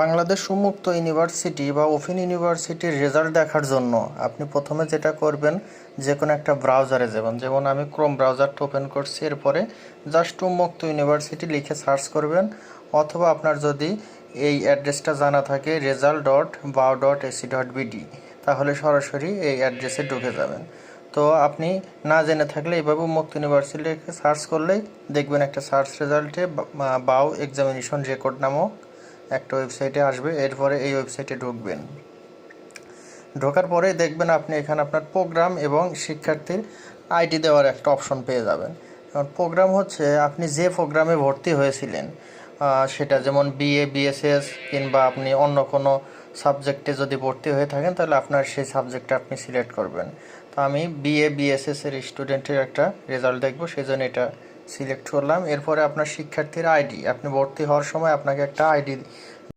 বাংলাদেশ উন্মুক্ত ইউনিভার্সিটি বা ওপেন ইউনিভার্সিটির রেজাল্ট দেখার জন্য আপনি প্রথমে যেটা করবেন যে কোনো একটা ব্রাউজারে যাবেন। যেমন আমি ক্রোম ব্রাউজারটা ওপেন করছি, এরপরে জাস্ট উন্মুক্ত ইউনিভার্সিটি লিখে সার্চ করবেন, অথবা আপনার যদি এই অ্যাড্রেসটা জানা থাকে result dot bou dot AC dot BD তাহলে সরাসরি এই অ্যাড্রেসে ঢুকে যাবেন। তো আপনি না জেনে থাকলে এইভাবে উন্মুক্ত ইউনিভার্সিটি লিখে সার্চ করলেই দেখবেন একটা সার্চ রেজাল্টে বাও এক্সামিনেশন রেকর্ড নামক একটা ওয়েবসাইটে আসবে, এরপরে এই ওয়েবসাইটে ঢুকবেন। ঢোকার পরে দেখবেন আপনি এখানে আপনার প্রোগ্রাম এবং শিক্ষার্থীর আইডি দেওয়ার একটা অপশন পেয়ে যাবেন। এখন প্রোগ্রাম হচ্ছে, আপনি যে প্রোগ্রামে ভর্তি হয়েছিলেন সেটা যেমন বিএ বিএসএস কিংবা আপনি অন্য কোনো সাবজেক্টে যদি ভর্তি হয়ে থাকেন, তাহলে আপনার সেই সাবজেক্টটা আপনি সিলেক্ট করবেন। তো আমি বিএ বিএসএস এর স্টুডেন্টের একটা রেজাল্ট দেখব সেই জন্য এটা সিলেক্ট করলাম। এরপরে আপনার শিক্ষার্থীর আইডি আপনি ভর্তি হওয়ার সময় আপনাকে একটা আইডি